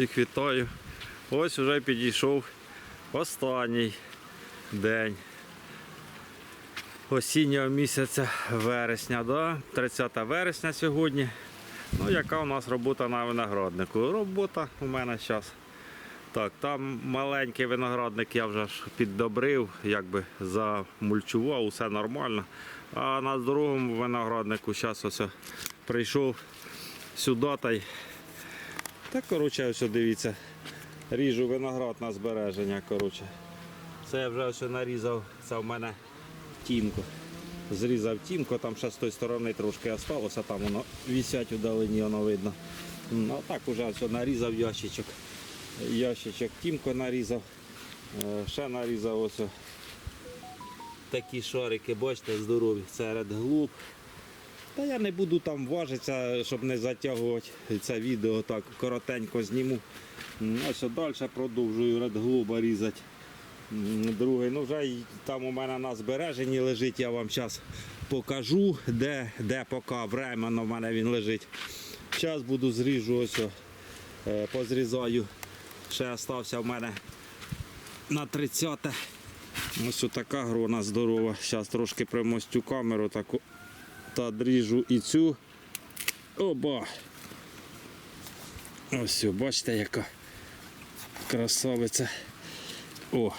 Всіх вітаю. Ось вже підійшов останній день осіннього місяця вересня, да? 30 вересня сьогодні. Ну, яка у нас робота на винограднику? Робота у мене зараз. Так, там маленький виноградник я вже ж піддобрив, якби замульчував, усе нормально. А на другому винограднику зараз ось прийшов сюди та й. Так, коротше, ось дивіться, ріжу виноград на збереження. коротше. Це я вже ось нарізав, це в мене тімко. Зрізав тімко, там ще з тої сторони трошки осталося, там воно висять вдалині, воно видно. М, А так уже ось нарізав ящичок. Ящичок тімко нарізав. Е, Ще нарізав ось такі шарики, бачите, здорові, серед глуб. Та я не буду там важитися, щоб не затягувати це відео, так коротенько зніму. Ось далі продовжую ред глуба різати. Другий, ну вже там у мене на збереженні лежить, я вам зараз покажу, де, де поки временно в мене він лежить. Зараз буду зріжу ось, е, позрізаю. Ще залишився в мене на 30. Ось така грона здорова. Зараз трошки примостю камеру таку та дріжу і цю. Оба! Ось, бачите, яка красавиця. О,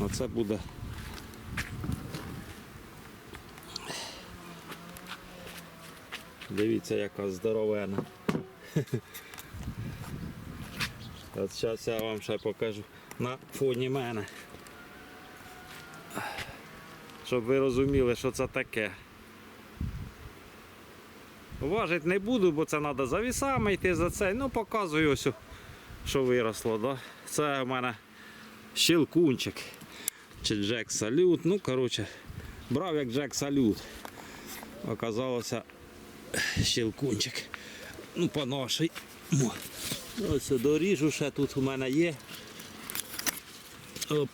оце буде. Дивіться, яка здоровена. От зараз я вам ще покажу на фоні мене. Щоб ви розуміли, що це таке. Важить не буду, бо це треба за вісами йти за це. Ну, показую ось, що виросло. Да? Це у мене щелкунчик. Чи Джек Салют. Ну, коротше, брав як Джек Салют. Оказалося щелкунчик. Ну, по нашій. Ось доріжу ще тут у мене є. Оп.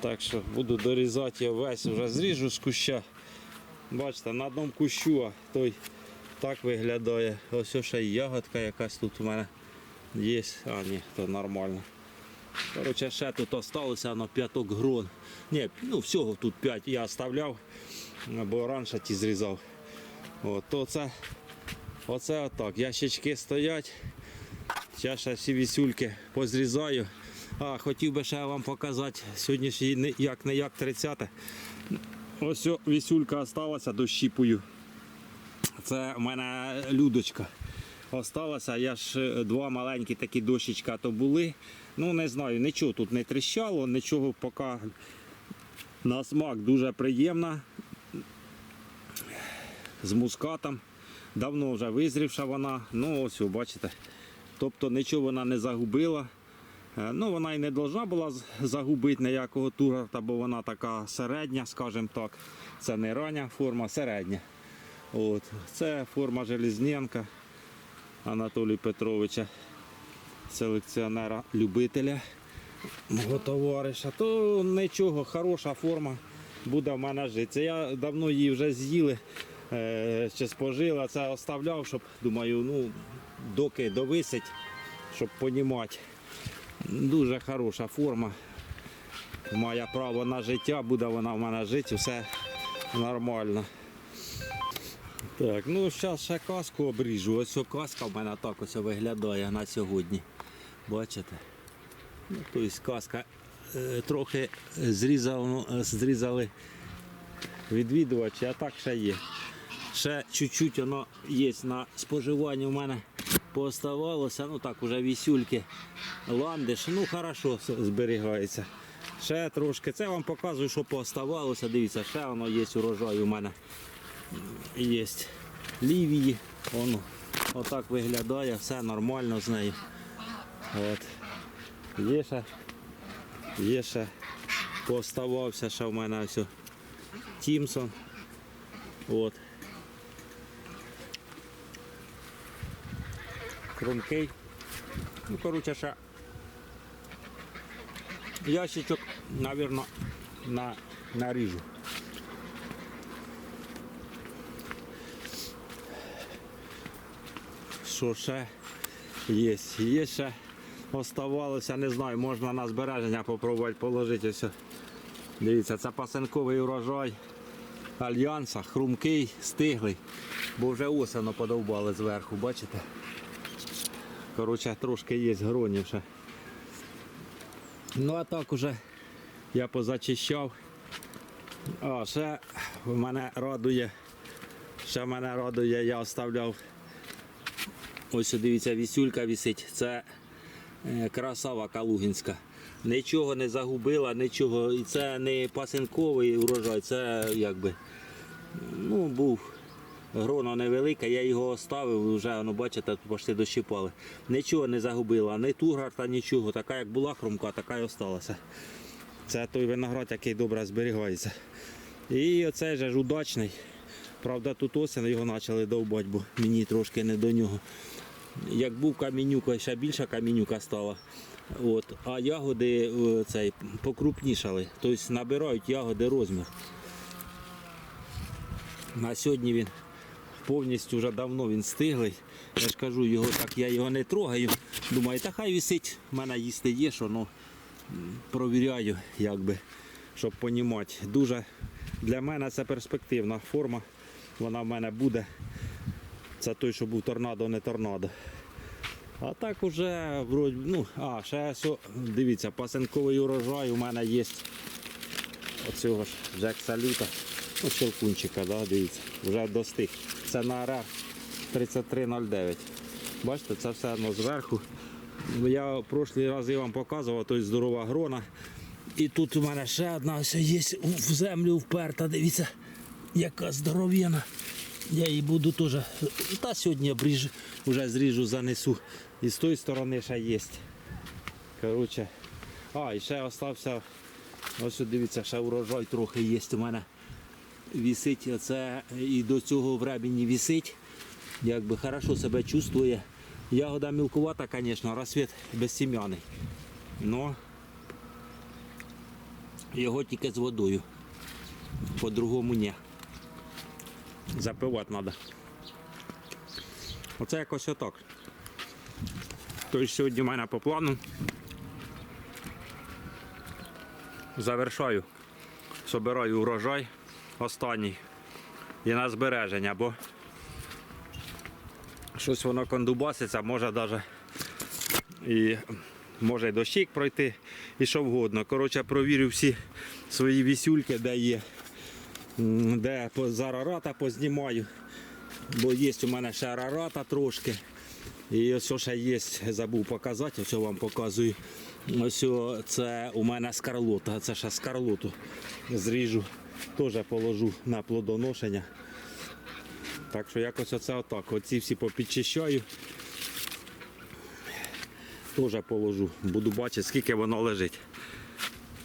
Так що буду дорізати я весь, вже зріжу з куща. Бачите, на одному кущу, той так виглядає. Ось ще й ягодка якась тут у мене є. А, ні, то нормально. Коротше, ще тут осталося на п'яток грон. Ні, ну всього тут 5 я оставляв, бо раніше ті зрізав. От, то це, оце отак. Ящички стоять. Зараз ще всі вісюльки позрізаю. А, хотів би ще вам показати сьогоднішній як не як 30. Ось вісюлька осталася, дощіпую. Це в мене людочка. Осталася, я ж е, два маленькі такі дощечка то були. Ну не знаю, нічого тут не тріщало, нічого поки на смак дуже приємна. З мускатом. Давно вже визрівша вона. Ну ось, бачите. Тобто нічого вона не загубила. Е, Ну, вона і не повинна була загубити ніякого тугарта, бо вона така середня, скажімо так. Це не рання форма, середня. От. Це форма Железненка Анатолія Петровича, селекціонера-любителя мого товариша. То нічого, хороша форма буде в мене жити. Я давно її вже з'їли, е, ще спожила, це оставляв, щоб думаю, ну, доки довисить, щоб понімати. Дуже хороша форма. Має право на життя, буде вона в мене жити, все нормально. Так, ну зараз ще каску обріжу. Ось каска в мене так ось виглядає на сьогодні. Бачите? Ну, тобто каска е, трохи зрізано, е, зрізали відвідувачі, а так ще є. Ще чуть-чуть воно є на споживанні в мене пооставалося. Ну так, уже вісюльки, ландиш, ну хорошо зберігається. Ще трошки. Це вам показую, що пооставалося. Дивіться, ще воно є урожай у мене. Є лівії. Воно отак виглядає, все нормально з нею. От. Є ще, є ще, поставався ще в мене ось Тімсон. От. Крумкий. Ну, коротше, ще ящичок, мабуть, на, наріжу. Що ще? Є. Є ще оставалося, не знаю, можна на збереження попробувати положити. Ось. Дивіться, це пасенковий урожай альянса, хрумкий, стиглий, бо вже осено подовбали зверху, бачите? Коротше, трошки є гронів ще. Ну а так уже я позачищав. А, ще мене радує, ще мене радує, я оставляв. Ось дивіться, вісюлька вісить. Це е, красава калугінська. Нічого не загубила, нічого. І це не пасинковий урожай, це якби ну, був гроно невелике, я його оставив, вже ну, бачите, почти дощипали. Нічого не загубила, ні тугарта, нічого. Така як була хрумка, така і осталася. Це той виноград, який добре зберігається. І оцей же ж удачний. Правда, тут осінь його почали довбати, бо мені трошки не до нього. Як був камінюка, ще більша камінюка стала. От, а ягоди е, цей, покрупнішали. Тобто набирають ягоди розмір. На сьогодні він повністю вже давно він стиглий. Я ж кажу, його так, я його не трогаю. Думаю, та хай висить, в мене їсти є, що ну, провіряю, якби, щоб понімати. Дуже для мене це перспективна форма. Вона в мене буде. Це той, що був торнадо, не торнадо. А так уже вроді, ну, а, ще дивіться, пасенковий урожай у мене є оцього ж Джек Салюта. Ну, щелкунчика, да, дивіться, вже достиг. Це на РР 3309. Бачите, це все одно зверху. Я в прошлий раз вам показував, той здорова грона. І тут у мене ще одна ось є в землю вперта, дивіться, яка здоров'яна. Я її буду теж. Та сьогодні обріжу, вже зріжу, занесу. І з тої сторони ще є. Коротше. А, і ще остався. Ось дивіться, ще урожай трохи є у мене. Вісить оце і до цього в ребені вісить. Якби хорошо себе чувствує. Ягода мілкувата, звісно, розсвіт безсім'яний. Но його тільки з водою. По-другому ні. Запивати треба. Оце якось отак. Тобто сьогодні в мене по плану. Завершаю. Собираю урожай останній. І на збереження, бо щось воно кондубаситься, може навіть і може й дощик пройти і що вгодно. Коротше, провірю всі свої вісюльки, де є, де по- з познімаю. Бо є у мене ще арарата трошки. І ось ще є, забув показати, ось вам показую. Ось це у мене скарлота, це ще скарлоту зріжу, теж положу на плодоношення. Так що якось оце отак. Оці всі попідчищаю. Теж положу. Буду бачити, скільки воно лежить.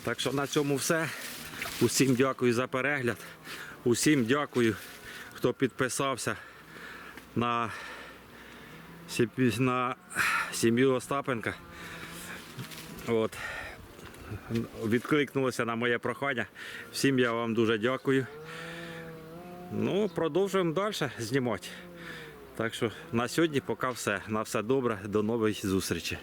Так що на цьому все. Усім дякую за перегляд. Усім дякую, хто підписався на, на сім'ю Остапенка. От. Відкликнулося на моє прохання. Всім я вам дуже дякую. Ну, продовжуємо далі знімати. Так що на сьогодні поки все. На все добре. До нових зустрічей.